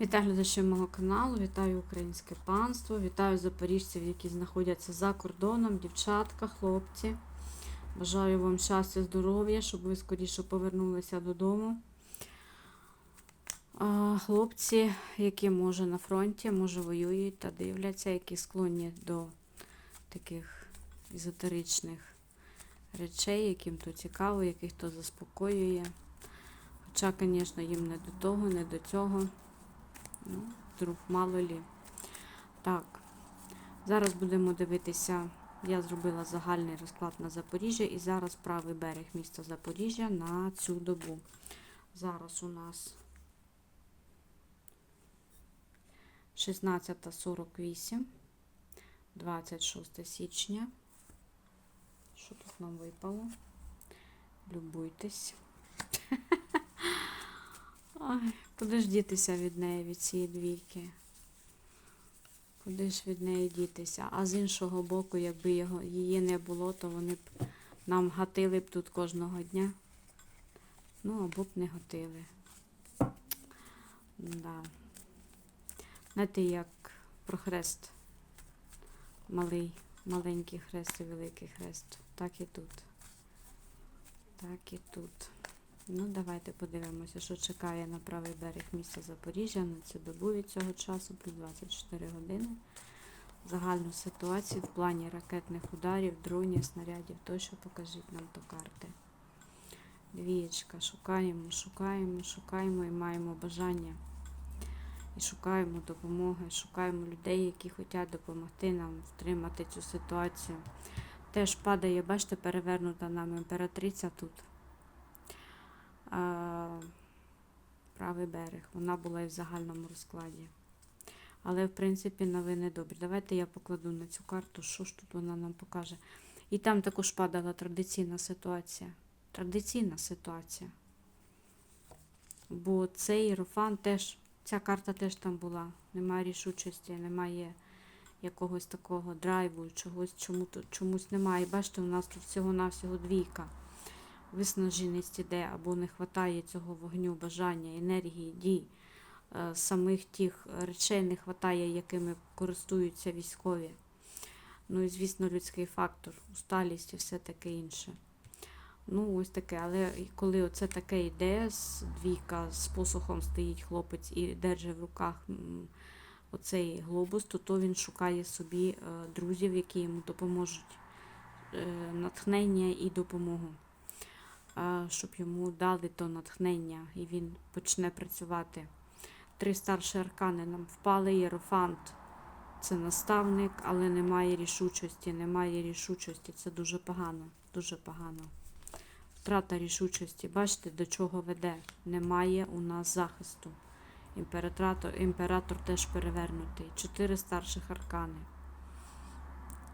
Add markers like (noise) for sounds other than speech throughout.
Вітаю глядачів мого каналу, вітаю українське панство, вітаю запоріжців, які знаходяться за кордоном, дівчатка, хлопці. Бажаю вам щастя, здоров'я, щоб ви скоріше повернулися додому. Хлопці, які може на фронті, може воюють та дивляться, які склонні до таких езотеричних речей, яким то цікаво, яких то заспокоює. Хоча, звісно, їм не до того, не до цього. Ну, вдруг мало лі. Так, зараз будемо дивитися. Я зробила загальний розклад на Запоріжжя і зараз правий берег міста Запоріжжя на цю добу. Зараз у нас 16.48, 26 січня. Що тут нам випало? Любуйтесь. Ой, куди ж дітися від неї, від цієї двійки? Куди ж від неї дітися? А з іншого боку, якби його, її не було, то вони б нам гатили б тут кожного дня. Ну, або б не гатили. Да. Знаєте, як про хрест. Малий, маленький хрест і великий хрест. Так і тут. Так і тут. Ну, давайте подивимося, що чекає на правий берег міста Запоріжжя на цю добу від цього часу, плюс 24 години. Загальну ситуацію в плані ракетних ударів, дронів, снарядів тощо покажіть нам то карти. Двієчка, шукаємо, шукаємо, шукаємо і маємо бажання. І шукаємо допомоги, шукаємо людей, які хочуть допомогти нам втримати цю ситуацію. Теж падає, бачите, перевернута нам імператриця тут правий берег. Вона була і в загальному розкладі. Але, в принципі, новини добрі. Давайте я покладу на цю карту, що ж тут вона нам покаже. І там також падала традиційна ситуація. Традиційна ситуація. Бо цей Єрофан теж, ця карта теж там була. Немає рішучості, немає якогось такого драйву, чогось, чому, чомусь немає. Бачите, у нас тут всього-навсього двійка виснаженість іде, або не вистачає цього вогню, бажання, енергії, дій, е, самих тих речей не вистачає, якими користуються військові. Ну і, звісно, людський фактор, усталість і все таке інше. Ну, ось таке. Але коли оце таке йде, з двійка з посухом стоїть хлопець і держить в руках оцей глобус, то, то він шукає собі е, друзів, які йому допоможуть е, натхнення і допомогу щоб йому дали то натхнення, і він почне працювати. Три старші аркани нам впали, Єрофант це наставник, але немає рішучості, немає рішучості. Це дуже погано, дуже погано. Втрата рішучості. Бачите, до чого веде? Немає у нас захисту. Імператор, імператор теж перевернутий. Чотири старших аркани.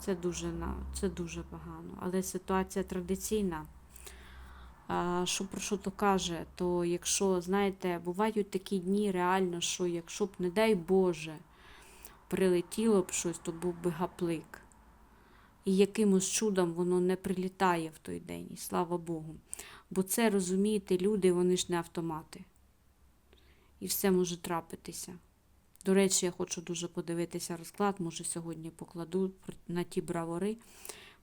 Це дуже, це дуже погано. Але ситуація традиційна. Що про що то каже, то якщо, знаєте, бувають такі дні реально, що якщо б, не дай Боже, прилетіло б щось, то був би гаплик. І якимось чудом воно не прилітає в той день, і слава Богу. Бо це, розумієте, люди, вони ж не автомати. І все може трапитися. До речі, я хочу дуже подивитися розклад, може сьогодні покладу на ті бравори.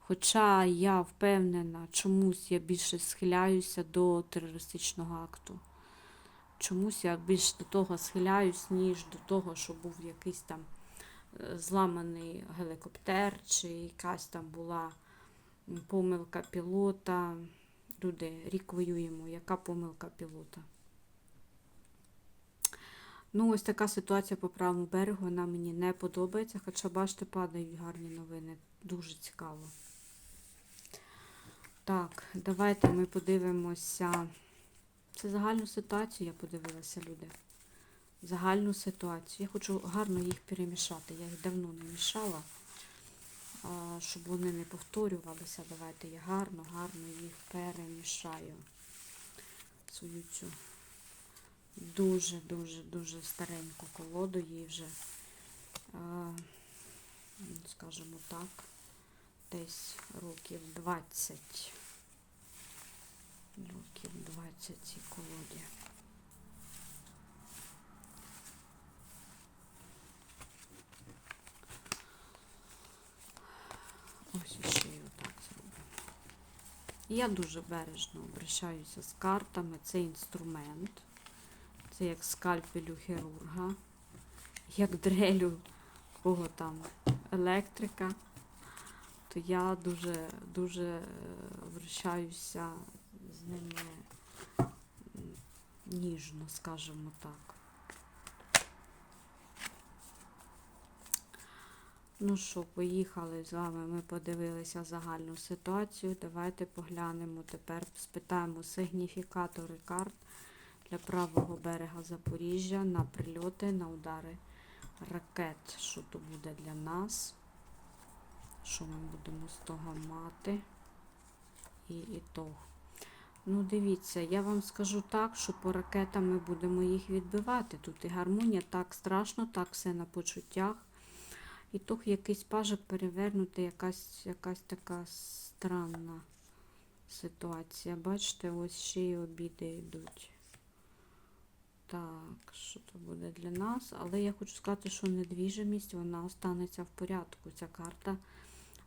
Хоча я впевнена, чомусь я більше схиляюся до терористичного акту. Чомусь я більше до того схиляюсь, ніж до того, що був якийсь там е, зламаний гелікоптер, чи якась там була помилка пілота. Люди, рік воюємо, яка помилка пілота? Ну, ось така ситуація по правому берегу, вона мені не подобається, хоча, бачите, падають гарні новини. Дуже цікаво. Так, давайте ми подивимося. Це загальну ситуацію я подивилася, люди. Загальну ситуацію. Я хочу гарно їх перемішати. Я їх давно не мішала, щоб вони не повторювалися. Давайте я гарно, гарно їх перемішаю. Свою цю дуже-дуже дуже стареньку колоду їй вже, скажімо так, десь років 20 років 20 ці колоді. Ось ще й отак зробимо. Я дуже бережно обращаюся з картами. Це інструмент. Це як скальпель хірурга, як дрелю кого там електрика, то я дуже дуже е, вращаюся ними ніжно, скажімо так. Ну що, поїхали з вами. Ми подивилися загальну ситуацію. Давайте поглянемо тепер, спитаємо сигніфікатори карт для правого берега Запоріжжя на прильоти, на удари ракет. Що то буде для нас? Що ми будемо з того мати? І ітог. Ну, дивіться, я вам скажу так, що по ракетам ми будемо їх відбивати. Тут і гармонія так страшно, так все на почуттях. І то якийсь пажик перевернути, якась якась така странна ситуація. Бачите, ось ще й обіди йдуть. Так, що то буде для нас? Але я хочу сказати, що недвіжимість, вона останеться в порядку. Ця карта,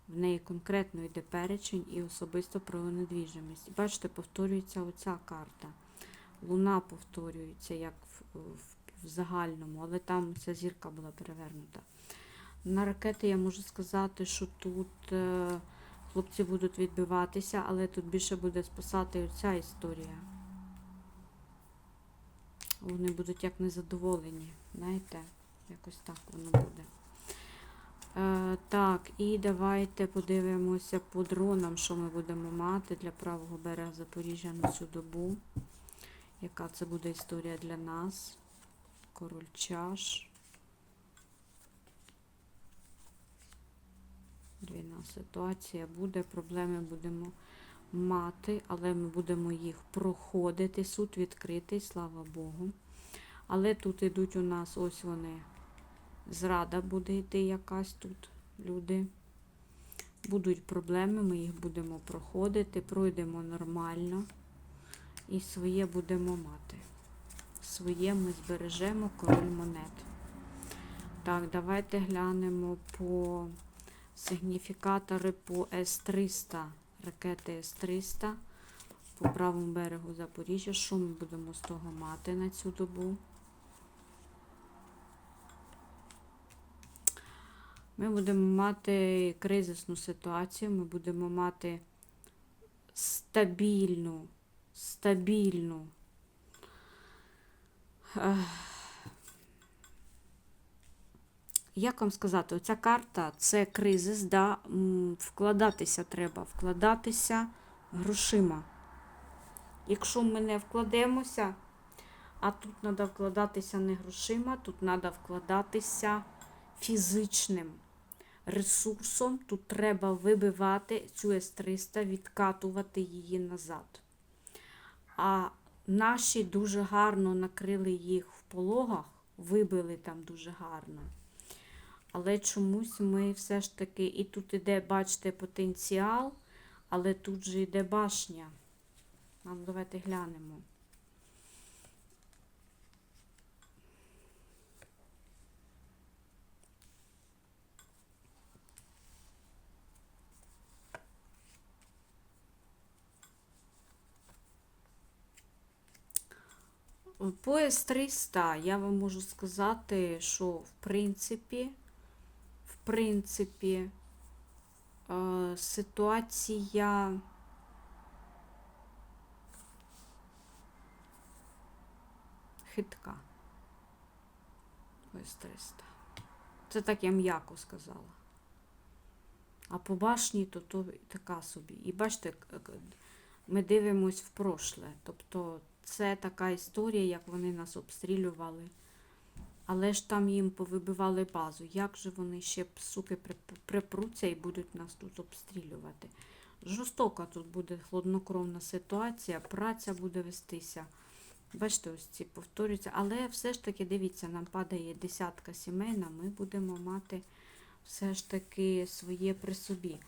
в неї конкретно йде перечень і особисто про недвіжимість. Бачите, повторюється оця карта. Луна повторюється, як в, в, в загальному, але там ця зірка була перевернута. На ракети я можу сказати, що тут е, хлопці будуть відбиватися, але тут більше буде спасати оця історія. Вони будуть як незадоволені, знаєте, якось так воно буде. Е, так, і давайте подивимося по дронам, що ми будемо мати для правого берега Запоріжжя на цю добу. Яка це буде історія для нас? Король чаш. Двійна ситуація буде, проблеми будемо мати, але ми будемо їх проходити. Суд відкритий, слава Богу. Але тут йдуть у нас ось вони. Зрада буде йти якась тут, люди. Будуть проблеми, ми їх будемо проходити, пройдемо нормально. І своє будемо мати. Своє ми збережемо король монет. Так, давайте глянемо по сигніфікатори по С-300, ракети С-300 по правому берегу Запоріжжя. Що ми будемо з того мати на цю добу? Ми будемо мати кризисну ситуацію, ми будемо мати стабільну, стабільну. як вам сказати, оця карта це кризис, да, вкладатися треба, вкладатися грошима. Якщо ми не вкладемося, а тут треба вкладатися не грошима, тут треба вкладатися фізичним ресурсом, тут треба вибивати цю С-300, відкатувати її назад. А наші дуже гарно накрили їх в пологах, вибили там дуже гарно. Але чомусь ми все ж таки, і тут іде, бачите, потенціал, але тут же йде башня. Ну, давайте глянемо. Пояс 300, я вам можу сказати, що в принципі, в принципі, е, ситуація хитка. Пояс 300. Це так я м'яко сказала. А по башні то, то така собі. І бачите, ми дивимось в прошле. Тобто це така історія, як вони нас обстрілювали. Але ж там їм повибивали базу. Як же вони ще, суки, припруться і будуть нас тут обстрілювати? Жорстока тут буде хладнокровна ситуація, праця буде вестися. Бачите, ось ці повторюються. Але все ж таки, дивіться, нам падає десятка сімейна, ми будемо мати все ж таки своє при собі.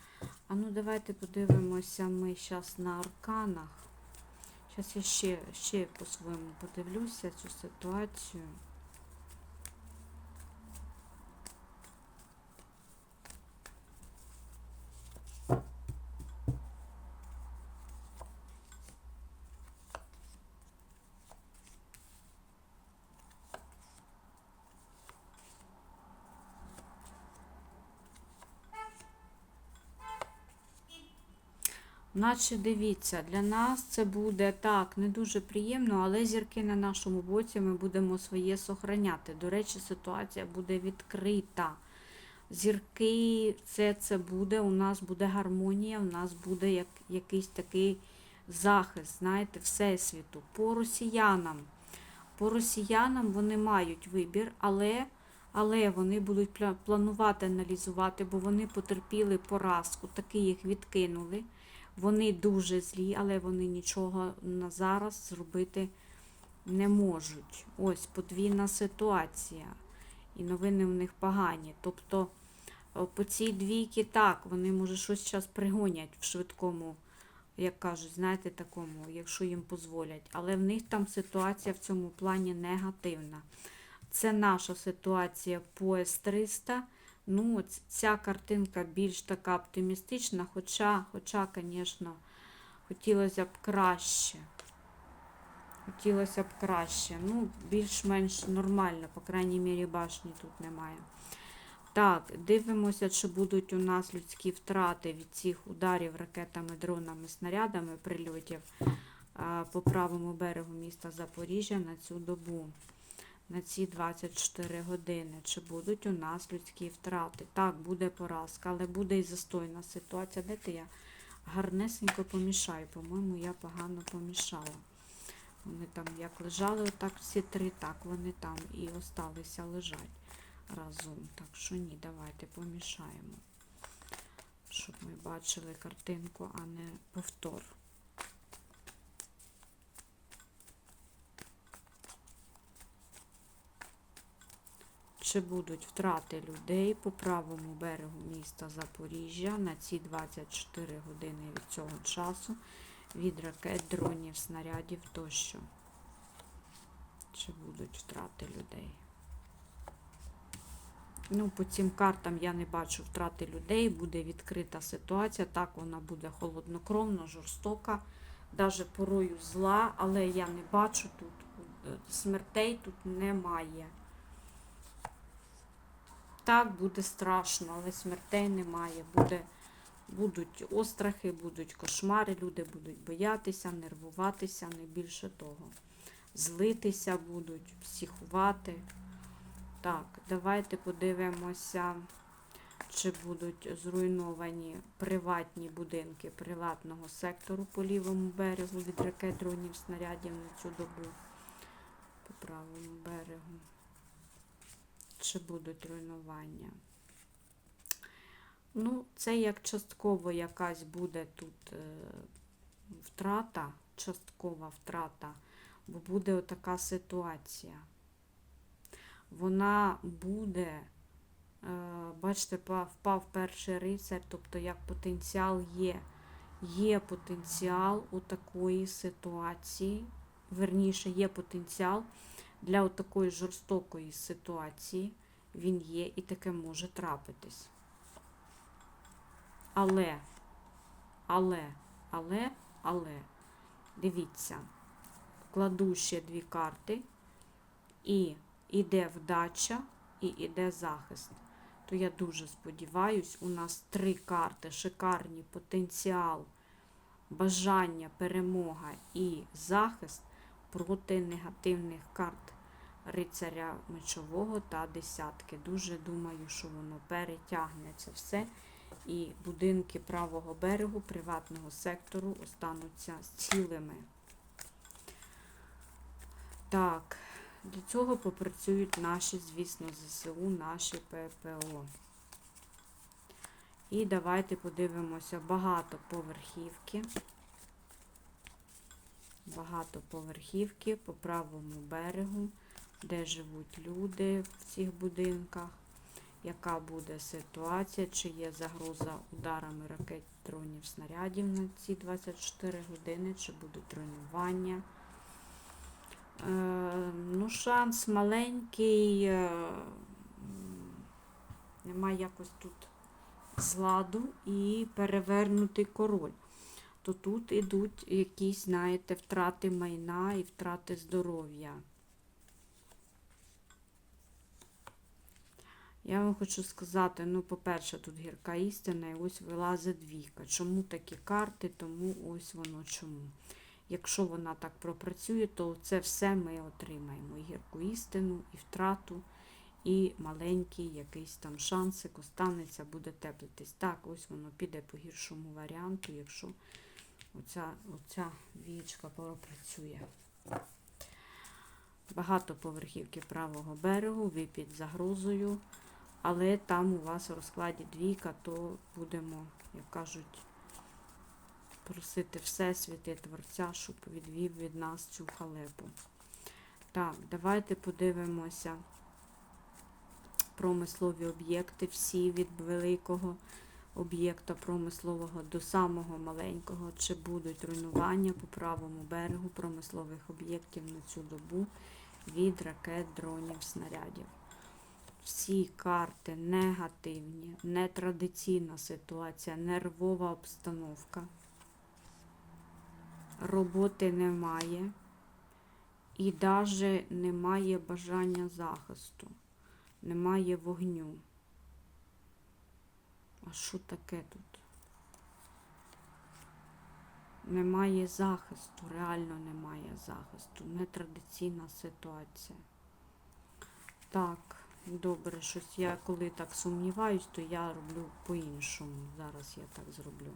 А ну давайте подивимося ми зараз на арканах. Зараз я ще, ще по-своєму подивлюся цю ситуацію. Наче дивіться, для нас це буде так, не дуже приємно, але зірки на нашому боці ми будемо своє сохраняти. До речі, ситуація буде відкрита. Зірки, це це буде, у нас буде гармонія, у нас буде як, якийсь такий захист, знаєте, Всесвіту. По росіянам. По росіянам вони мають вибір, але, але вони будуть планувати, аналізувати, бо вони потерпіли поразку, таки їх відкинули. Вони дуже злі, але вони нічого на зараз зробити не можуть. Ось подвійна ситуація. І новини в них погані. Тобто по цій двійки так, вони може щось зараз пригонять в швидкому, як кажуть, знаєте, такому, якщо їм дозволять. Але в них там ситуація в цьому плані негативна. Це наша ситуація по С-300. Ну, ця картинка більш така оптимістична, хоча, хоча, звісно, хотілося б краще. Хотілося б краще. Ну, більш-менш нормально, по крайній мірі, башні тут немає. Так, дивимося, чи будуть у нас людські втрати від цих ударів ракетами, дронами, снарядами, прильотів по правому берегу міста Запоріжжя на цю добу, на ці 24 години. Чи будуть у нас людські втрати? Так, буде поразка, але буде і застойна ситуація. Дайте я гарнесенько помішаю. По-моєму, я погано помішала. Вони там як лежали отак всі три, так вони там і осталися лежать разом. Так що ні, давайте помішаємо, щоб ми бачили картинку, а не повтор. Чи будуть втрати людей по правому берегу міста Запоріжжя на ці 24 години від цього часу від ракет, дронів, снарядів тощо? Чи будуть втрати людей? Ну, по цим картам я не бачу втрати людей, буде відкрита ситуація. Так, вона буде холоднокровна, жорстока, навіть порою зла, але я не бачу тут е, смертей тут немає. Так, буде страшно, але смертей немає. Буде, будуть острахи, будуть кошмари, люди будуть боятися, нервуватися, не більше того. Злитися будуть, психувати. Так, давайте подивимося, чи будуть зруйновані приватні будинки приватного сектору по лівому берегу від ракет, дронів, снарядів на цю добу. По правому берегу. Чи будуть руйнування? Ну, це як частково якась буде тут е, втрата, часткова втрата, бо буде отака ситуація вона буде, е, бачите, впав перший рицар, тобто як потенціал є. Є потенціал у такої ситуації, верніше, є потенціал для такої жорстокої ситуації. Він є і таке може трапитись. Але, але, але, але, дивіться, кладу ще дві карти і іде вдача і іде захист. То я дуже сподіваюсь, у нас три карти, шикарні потенціал, бажання, перемога і захист проти негативних карт рицаря мечового та десятки. Дуже думаю, що воно перетягне це все. І будинки правого берегу приватного сектору остануться цілими. Так. Для цього попрацюють наші, звісно, ЗСУ, наші ППО. І давайте подивимося багатоповерхівки. Багатоповерхівки по правому берегу, де живуть люди в цих будинках. Яка буде ситуація, чи є загроза ударами ракет, дронів, снарядів на ці 24 години, чи будуть руйнування. Е, Ну, шанс маленький, е, немає якось тут зладу і перевернутий король. То тут ідуть якісь, знаєте, втрати майна і втрати здоров'я. Я вам хочу сказати, ну, по-перше, тут гірка істина, і ось вилазить двійка. Чому такі карти, тому ось воно чому. Якщо вона так пропрацює, то це все ми отримаємо. І гірку істину, і втрату, і маленький якийсь там шансик останеться, буде теплитись. Так, ось воно піде по гіршому варіанту, якщо оця, оця вієчка пропрацює. Багато поверхівки правого берегу, ви під загрозою, але там у вас у розкладі двійка, то будемо, як кажуть, просити Всесвіти Творця, щоб відвів від нас цю халепу. Так, давайте подивимося промислові об'єкти, всі від великого об'єкта промислового до самого маленького, чи будуть руйнування по правому берегу промислових об'єктів на цю добу від ракет, дронів, снарядів. Всі карти негативні, нетрадиційна ситуація, нервова обстановка. Роботи немає і навіть немає бажання захисту, немає вогню. А що таке тут? Немає захисту, реально немає захисту. Нетрадиційна ситуація. Так, добре, щось я коли так сумніваюсь, то я роблю по-іншому. Зараз я так зроблю.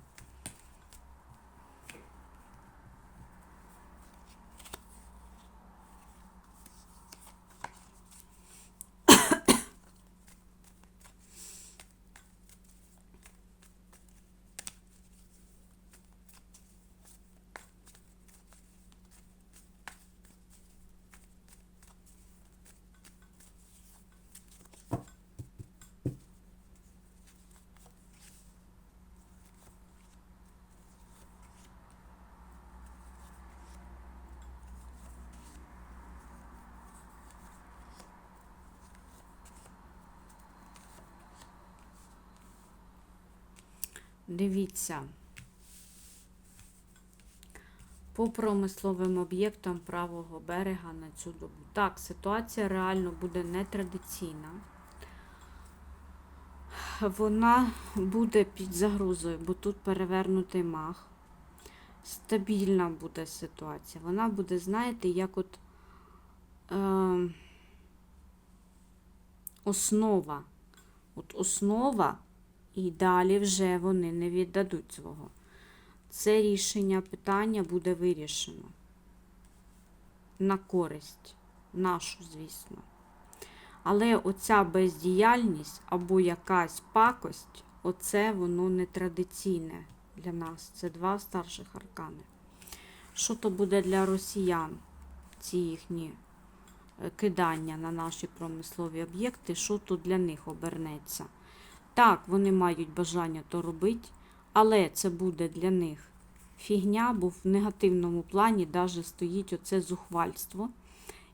Дивіться. По промисловим об'єктам правого берега на цю добу. Так, ситуація реально буде нетрадиційна. Вона буде під загрозою, бо тут перевернутий мах. Стабільна буде ситуація. Вона буде, знаєте, як от е, основа. От основа, і далі вже вони не віддадуть свого. Це рішення питання буде вирішено. На користь нашу, звісно. Але оця бездіяльність або якась пакость, оце воно не традиційне для нас. Це два старших аркани. Що то буде для росіян, ці їхні е, кидання на наші промислові об'єкти, що то для них обернеться? Так, вони мають бажання то робити, але це буде для них фігня, бо в негативному плані навіть стоїть оце зухвальство.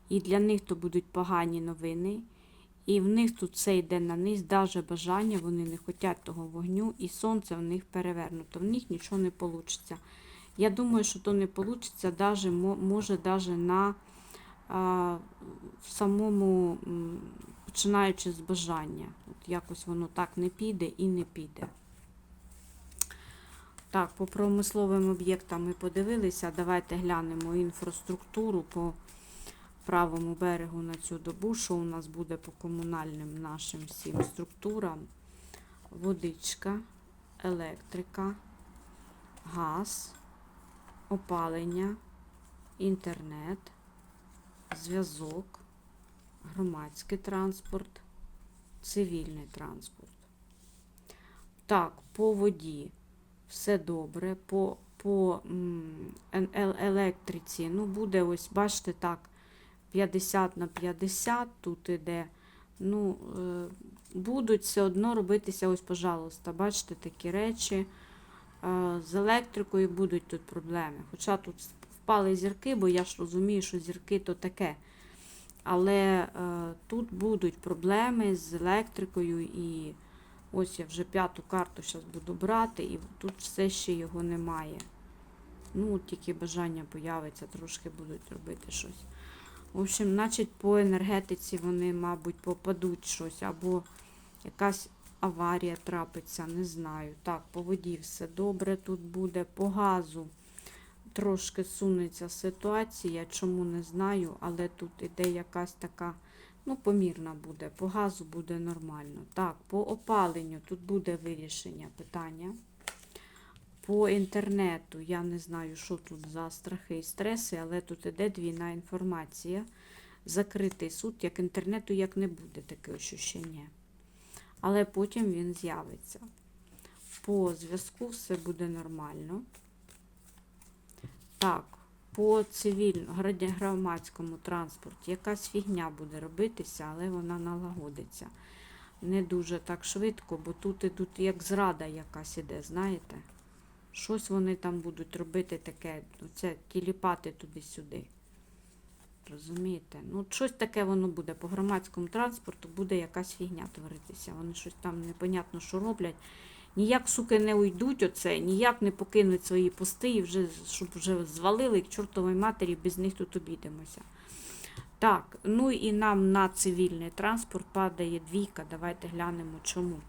І для них то будуть погані новини. І в них тут все йде на низ, навіть бажання, вони не хочуть того вогню, і сонце в них перевернуто. В них нічого не вийде. Я думаю, що то не вийде, даже, може навіть на а, самому, починаючи з бажання. От якось воно так не піде і не піде. Так, по промисловим об'єктам ми подивилися. Давайте глянемо інфраструктуру по правому берегу на цю добу, що у нас буде по комунальним нашим всім структурам. Водичка, електрика, газ, опалення, інтернет, зв'язок, громадський транспорт, цивільний транспорт. Так, по воді все добре. По по електриці, ну, буде ось, бачите, так, 50 на 50 тут іде. Ну, е, будуть все одно робитися, ось, пожалуйста, бачите, такі речі. Е, з електрикою будуть тут проблеми. Хоча тут впали зірки, бо я ж розумію, що зірки то таке. Але е, тут будуть проблеми з електрикою і. Ось я вже п'яту карту зараз буду брати, і тут все ще його немає. Ну, тільки бажання появиться, трошки будуть робити щось. В общем, значить, по енергетиці вони, мабуть, попадуть щось або Якась аварія трапиться, не знаю. Так, по воді все добре тут буде. По газу трошки сунеться ситуація, чому не знаю, але тут іде якась така, ну, помірна буде. По газу буде нормально. Так, по опаленню тут буде вирішення питання. По інтернету я не знаю, що тут за страхи і стреси, але тут іде двійна інформація. Закритий суд, як інтернету як не буде таке ощущення. Але потім він з'явиться. По зв'язку все буде нормально. Так, по цивільному, громадському транспорті якась фігня буде робитися, але вона налагодиться. Не дуже так швидко, бо тут ідуть як зрада якась іде, знаєте? Щось вони там будуть робити таке, оце тіліпати туди-сюди. Розумієте? Ну, щось таке воно буде. По громадському транспорту буде якась фігня творитися. Вони щось там непонятно, що роблять. Ніяк, суки, не уйдуть оце, ніяк не покинуть свої пости і вже, щоб вже звалили к чортовій матері, без них тут обійдемося. Так, ну і нам на цивільний транспорт падає двійка. Давайте глянемо чому.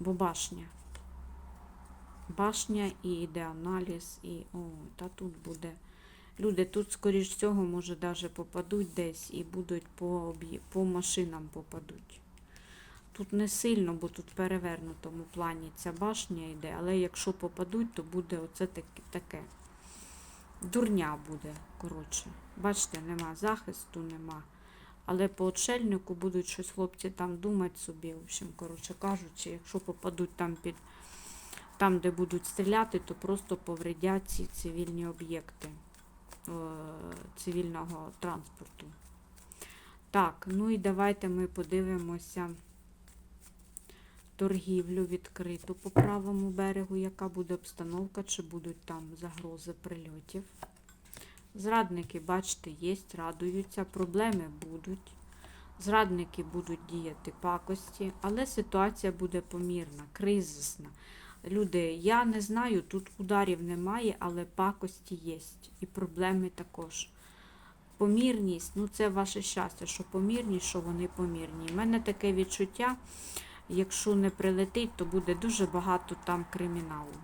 Бо башня. Башня і йде аналіз, і о, та тут буде. Люди тут, скоріш всього, може, навіть попадуть десь і будуть по, по машинам попадуть. Тут не сильно, бо тут в перевернутому плані ця башня йде, але якщо попадуть, то буде оце таке. Дурня буде, коротше. Бачите, нема захисту, нема. Але по отшельнику будуть щось хлопці там думати собі. В общем, коротше кажучи, якщо попадуть там під там, де будуть стріляти, то просто повредять ці цивільні об'єкти е, цивільного транспорту. Так, ну і давайте ми подивимося торгівлю відкриту по правому берегу, яка буде обстановка, чи будуть там загрози прильотів. Зрадники, бачите, є, радуються, проблеми будуть. Зрадники будуть діяти пакості, але ситуація буде помірна, кризисна. Люди, я не знаю, тут ударів немає, але пакості є. І проблеми також. Помірність, ну це ваше щастя, що помірність, що вони помірні. У мене таке відчуття, якщо не прилетить, то буде дуже багато там криміналу.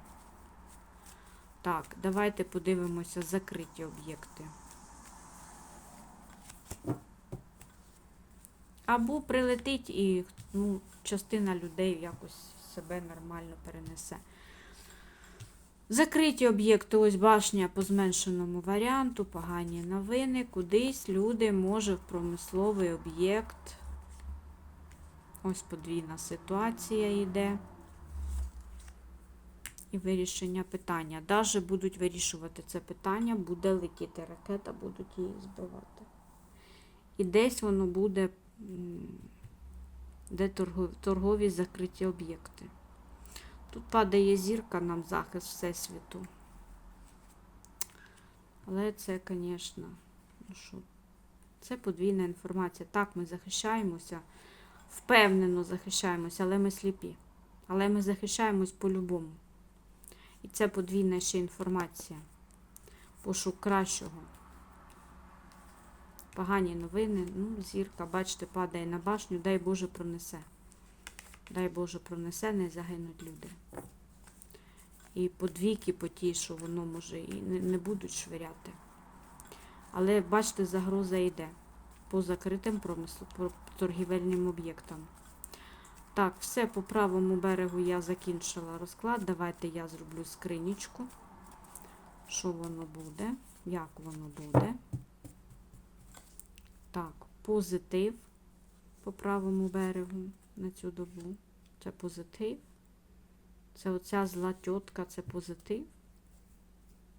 Так, давайте подивимося закриті об'єкти. Або прилетить і ну, частина людей якось себе нормально перенесе. Закриті об'єкти, ось башня по зменшеному варіанту, погані новини. Кудись люди, може, в промисловий об'єкт. Ось подвійна ситуація йде. І вирішення питання. Даже будуть вирішувати це питання, буде летіти ракета, будуть її збивати. І десь воно буде, де торгові, закриті об'єкти. Тут падає зірка нам захист Всесвіту. Але це, звісно, ну що, це подвійна інформація. Так, ми захищаємося, впевнено захищаємося, але ми сліпі. Але ми захищаємось по-любому. І це подвійна ще інформація. Пошук кращого. Погані новини. Ну, зірка, бачите, падає на башню, дай Боже пронесе. Дай Боже пронесе, не загинуть люди. І по двійки, по тій, що воно може і не будуть швиряти. Але бачите, загроза йде по закритим промислу, по торгівельним об'єктам. Так, все по правому берегу я закінчила розклад. Давайте я зроблю скринічку. Що воно буде? Як воно буде? Так, позитив по правому берегу на цю добу. Це позитив. Це оця зла тітка, це позитив.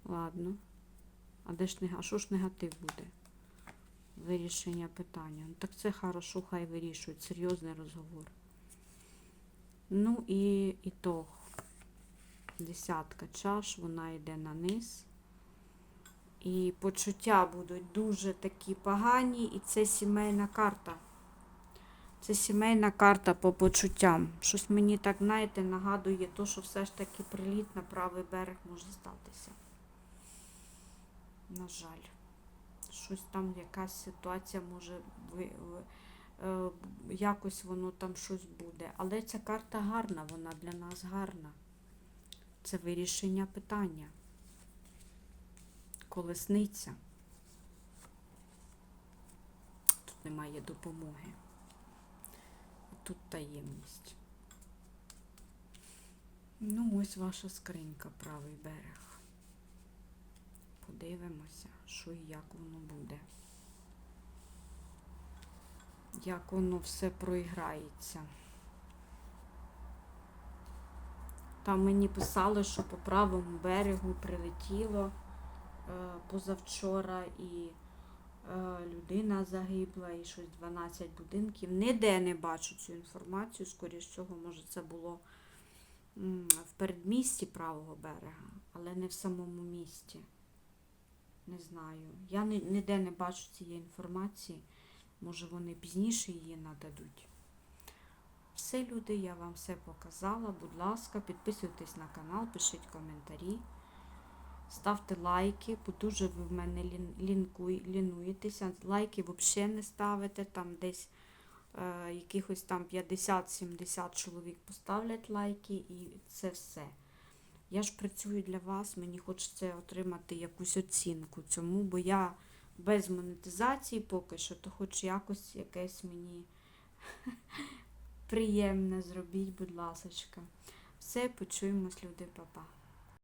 Ладно. А де ж а що ж негатив буде? Вирішення питання. Ну, так це хорошо, хай вирішують. Серйозний розговор. Ну і ітог. Десятка чаш, вона йде на низ. І почуття будуть дуже такі погані, і це сімейна карта. Це сімейна карта по почуттям. Щось мені так, знаєте, нагадує то, що все ж таки приліт на правий берег може статися. На жаль. Щось там, якась ситуація може е, якось воно там щось буде. Але ця карта гарна, вона для нас гарна. Це вирішення питання. Колесниця. Тут немає допомоги. Тут таємність. Ну, ось ваша скринька, правий берег. Подивимося, що і як воно буде. Як воно все проіграється. Там мені писали, що по правому берегу прилетіло е, позавчора і е, людина загибла, і щось 12 будинків. Ніде не бачу цю інформацію, скоріш всього, може це було в передмісті правого берега, але не в самому місті. Не знаю. Я ні- ніде не бачу цієї інформації. Може вони пізніше її нададуть. Все, люди, я вам все показала. Будь ласка, підписуйтесь на канал, пишіть коментарі, ставте лайки, бо дуже ви в мене лінуєтеся. Лайки взагалі не ставите, там десь е, якихось там 50-70 чоловік поставлять лайки і це все. Я ж працюю для вас, мені хочеться отримати якусь оцінку цьому, бо я без монетизації поки що, то хоч якось якесь мені (laughs) приємне зробіть, будь ласка. Все, почуємось, люди, па-па.